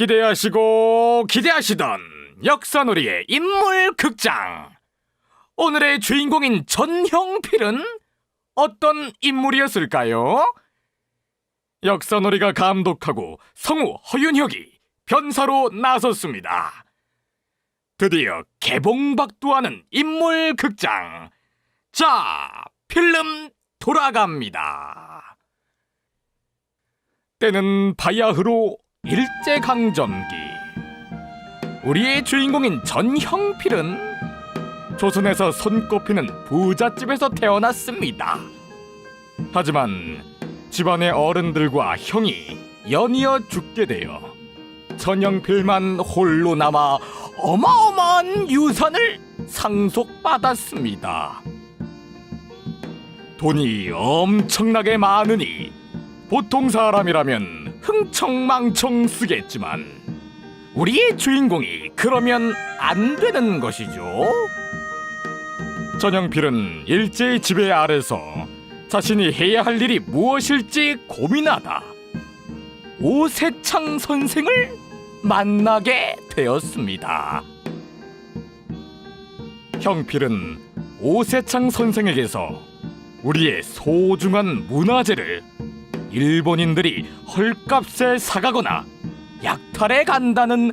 기대하시고 기대하시던 역사놀이의 인물 극장. 오늘의 주인공인 전형필은 어떤 인물이었을까요? 역사놀이가 감독하고 성우 허윤혁이 변사로 나섰습니다. 드디어 개봉박두하는 인물 극장. 자, 필름 돌아갑니다. 때는 바야흐로 일제강점기. 우리의 주인공인 전형필은 조선에서 손꼽히는 부잣집에서 태어났습니다. 하지만 집안의 어른들과 형이 연이어 죽게 되어 전형필만 홀로 남아 어마어마한 유산을 상속받았습니다. 돈이 엄청나게 많으니 보통 사람이라면 흥청망청 쓰겠지만 우리의 주인공이 그러면 안 되는 것이죠. 전영필은 일제의 지배 아래서 자신이 해야 할 일이 무엇일지 고민하다 오세창 선생을 만나게 되었습니다. 형필은 오세창 선생에게서 우리의 소중한 문화재를 일본인들이 헐값에 사가거나 약탈해 간다는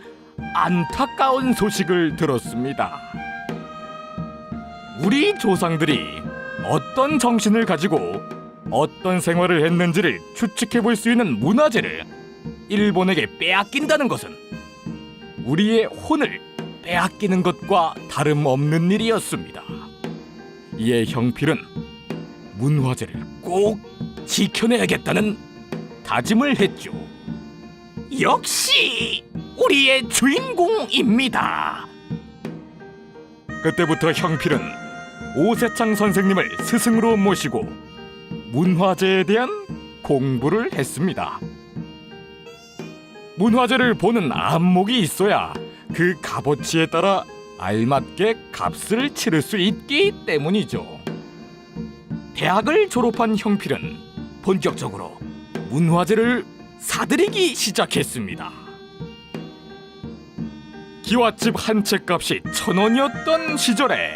안타까운 소식을 들었습니다. 우리 조상들이 어떤 정신을 가지고 어떤 생활을 했는지를 추측해 볼 수 있는 문화재를 일본에게 빼앗긴다는 것은 우리의 혼을 빼앗기는 것과 다름없는 일이었습니다. 이에 형필은 문화재를 꼭 지켜내야겠다는 다짐을 했죠. 역시 우리의 주인공입니다. 그때부터 형필은 오세창 선생님을 스승으로 모시고 문화재에 대한 공부를 했습니다. 문화재를 보는 안목이 있어야 그 값어치에 따라 알맞게 값을 치를 수 있기 때문이죠. 대학을 졸업한 형필은 본격적으로 문화재를 사들이기 시작했습니다. 기와집 한채 값이 천 원이었던 시절에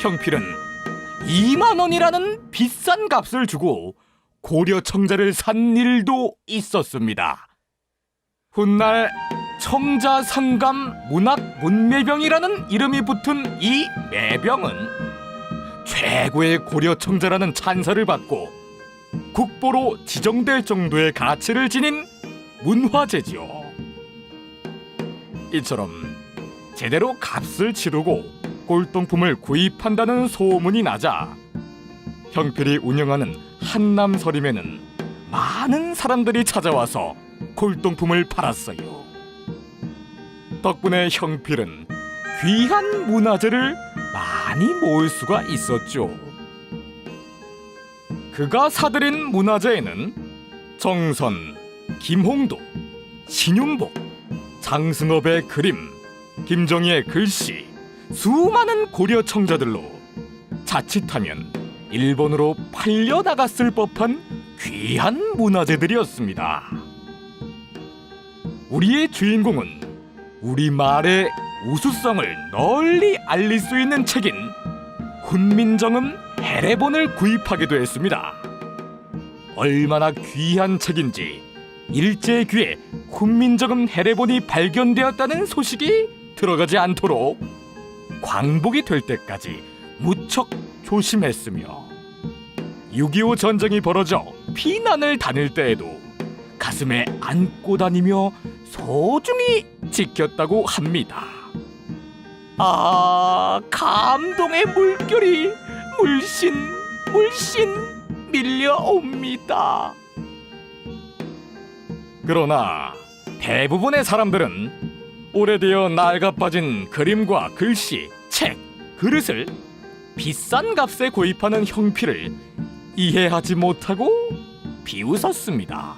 형필은 2만 원이라는 비싼 값을 주고 고려 청자를 산 일도 있었습니다. 훗날 청자 상감 문학 문매병이라는 이름이 붙은 이 매병은 최고의 고려 청자라는 찬사를 받고 국보로 지정될 정도의 가치를 지닌 문화재지요. 이처럼 제대로 값을 치르고 꼴동품을 구입한다는 소문이 나자 형필이 운영하는 한남서림에는 많은 사람들이 찾아와서 골동품을 팔았어요. 덕분에 형필은 귀한 문화재를 많이 모을 수가 있었죠. 그가 사들인 문화재에는 정선, 김홍도, 신윤복, 장승업의 그림, 김정희의 글씨, 수많은 고려 청자들로 자칫하면 일본으로 팔려 나갔을 법한 귀한 문화재들이었습니다. 우리의 주인공은 우리말의 우수성을 널리 알릴 수 있는 책인 훈민정음 해례본을 구입하기도 했습니다. 얼마나 귀한 책인지 일제의 귀에 훈민정음 해례본이 발견되었다는 소식이 들어가지 않도록 광복이 될 때까지 무척 조심했으며 6.25 전쟁이 벌어져 피난을 다닐 때에도 가슴에 안고 다니며 소중히 지켰다고 합니다. 아, 감동의 물결이 물씬 물씬 밀려옵니다. 그러나 대부분의 사람들은 오래되어 낡아빠진 그림과 글씨, 책, 그릇을 비싼 값에 구입하는 형필을 이해하지 못하고 비웃었습니다.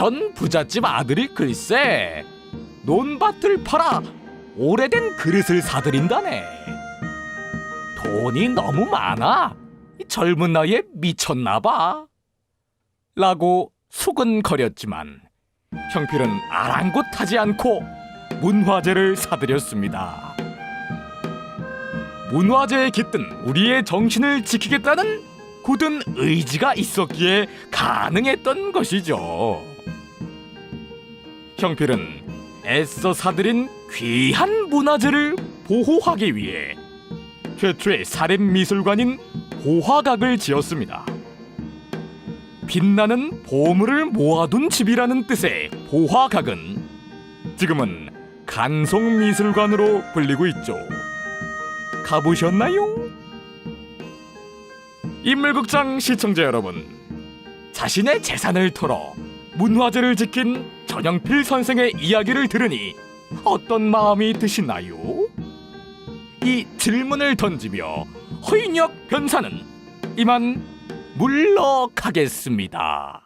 전 부잣집 아들이 글쎄 논밭을 팔아 오래된 그릇을 사들인다네. 돈이 너무 많아. 이 젊은 나이에 미쳤나 봐. 라고 수근거렸지만 형필은 아랑곳하지 않고 문화재를 사들였습니다. 문화재에 깃든 우리의 정신을 지키겠다는 굳은 의지가 있었기에 가능했던 것이죠. 형필은 애써 사들인 귀한 문화재를 보호하기 위해 최초의 사립 미술관인 호화각을 지었습니다. 빛나는 보물을 모아둔 집이라는 뜻의 보화각은 지금은 간송미술관으로 불리고 있죠. 가보셨나요? 인물극장 시청자 여러분, 자신의 재산을 털어 문화재를 지킨 전영필 선생의 이야기를 들으니 어떤 마음이 드시나요? 이 질문을 던지며 허인혁 변사는 이만 물러가겠습니다.